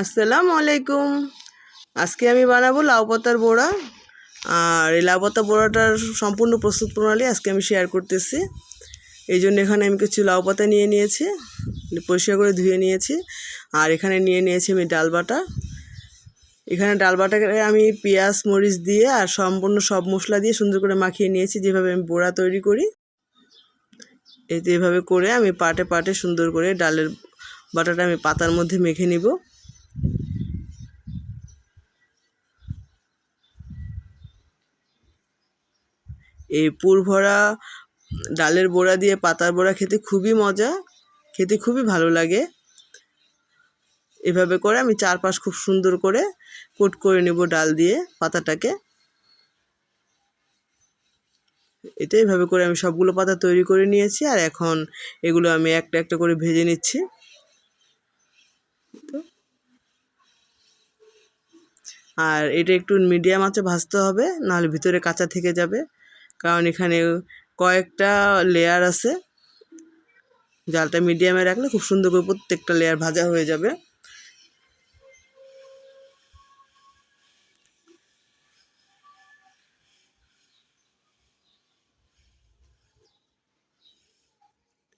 আসসালামু আলাইকুম। আজকে আমি বানাবো লাউ পাতার বড়া। আর এই লাউ পাতা বড়াটার সম্পূর্ণ প্রস্তুত প্রণালী আজকে আমি শেয়ার করতেছি। এই জন্য এখানে আমি কিছু লাউ পাতা নিয়ে নিয়েছি, পরিষ্কার করে ধুয়ে নিয়েছি। আর এখানে নিয়ে নিয়েছি আমি ডাল বাটা। এখানে ডাল বাটাকে আমি পেঁয়াজ, মরিচ দিয়ে আর সম্পূর্ণ সব মশলা দিয়ে সুন্দর করে মাখিয়ে নিয়েছি, যেভাবে আমি বড়া তৈরি করি। যে এভাবে করে আমি পাটে পাটে সুন্দর করে ডালের বাটাটা আমি পাতার মধ্যে মেখে নিব। এই পুর ভরা ডালের বড়া দিয়ে পাতার বড়া খেতে খুবই মজা, খেতে খুবই ভালো লাগে। এভাবে করে আমি চারপাশ খুব সুন্দর করে কোট করে নেব ডাল দিয়ে পাতাটাকে। এটা এইভাবে করে আমি সবগুলো পাতা তৈরি করে নিয়েছি আর এখন এগুলো আমি একটা একটা করে ভেজে নিচ্ছি। আর এটা একটু মিডিয়াম আছে ভাজতে হবে, নাহলে ভিতরে কাঁচা থেকে যাবে। কারণ এখানে কয়েকটা লেয়ার আছে। জালটা মিডিয়ামে রাখলে খুব সুন্দর করে প্রত্যেকটা লেয়ার ভাজা হয়ে যাবে।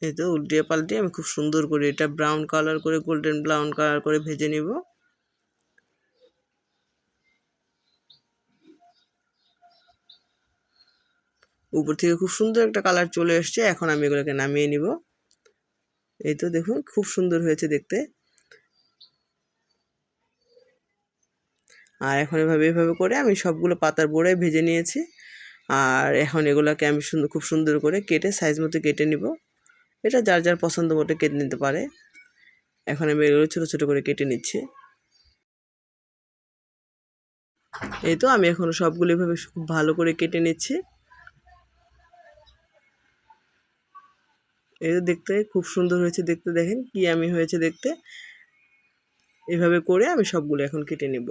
এই তো উল্টিয়ে পাল্টিয়ে আমি খুব সুন্দর করে এটা ব্রাউন কালার করে গোল্ডেন ব্রাউন কালার করে ভেজে নিব। উপর থেকে খুব সুন্দর একটা কালার চলে এসছে। এখন আমি এগুলোকে নামিয়ে নিব। এই তো দেখুন, খুব সুন্দর হয়েছে দেখতে। আর এখন এভাবে এভাবে করে আমি সবগুলো পাতার বোড়ায় ভেজে নিয়েছি। আর এখন এগুলোকে আমি সুন্দর, খুব সুন্দর করে কেটে সাইজ মতো কেটে নিব। এটা যার যার পছন্দ মতো কেটে নিতে পারে। এখন আমি এগুলো ছোটো ছোটো করে কেটে নিচ্ছি। এই তো আমি এখন সবগুলো এভাবে খুব ভালো করে কেটে নিচ্ছি। এই দেখতে, খুব সুন্দর হয়েছে দেখতে, দেখেন কি আমি হয়েছে দেখতে। এভাবে করে আমি সবগুলো এখন কেটে নেব।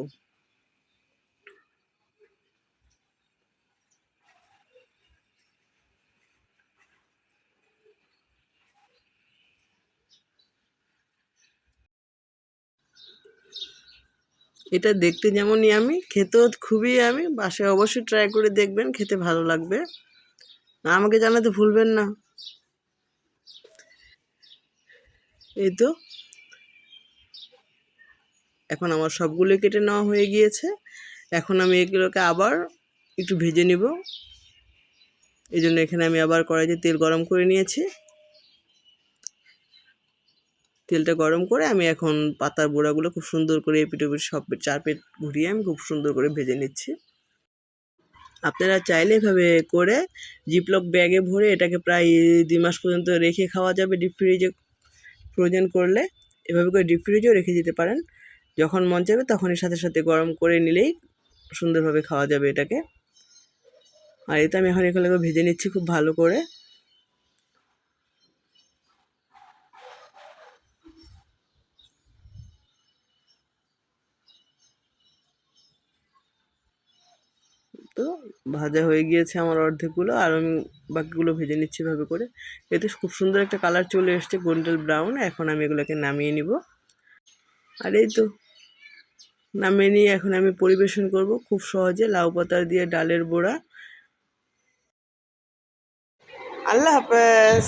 এটা দেখতে যেমনই আমি, খেতেও খুবই আমি, বাসায় অবশ্যই ট্রাই করে দেখবেন, খেতে ভালো লাগবে। আমাকে জানাতে ভুলবেন না। এই তো। এখন আমার সবগুলো কেটে নেওয়া হয়ে গিয়েছে। এখন আমি এগুলোকে আবার একটু ভেজে নিব। এই জন্য এখানে আমি আবার কড়াইতে তেল গরম করে নিয়েছি। তেলটা গরম করে আমি এখন পাতার বোড়াগুলো খুব সুন্দর করে এপিট ওপিট সব চার পেট ঘুরিয়ে আমি খুব সুন্দর করে ভেজে নিচ্ছি। আপনারা চাইলে এভাবে করে জিপলক ব্যাগে ভরে এটাকে প্রায় দুই মাস পর্যন্ত রেখে খাওয়া যাবে। ডিপ ফ্রিজে ফ্রোজেন করলে এভাবে করে ডিপ ফ্রিজেও রেখে দিতে পারেন। যখন মন চাইবে তখনই সাথে সাথে গরম করে নিলেই সুন্দরভাবে খাওয়া যাবে এটাকে। আর এতে আমি এখন এখানে ভেজে নিচ্ছি খুব ভালো করে। তো ভাজা হয়ে গিয়েছে আমার অর্ধেকগুলো আর আমি বাকিগুলো ভেজে নিচ্ছি ভাবে করে। এতে খুব সুন্দর একটা কালার চলে এসছে গোল্ডেন ব্রাউন এখন আমি এগুলোকে নামিয়ে নিব। আর এই তো নামিয়ে নিয়ে এখন আমি পরিবেশন করব খুব সহজে লাউ পাতা দিয়ে ডালের বড়া। আল্লাহ হাফেজ।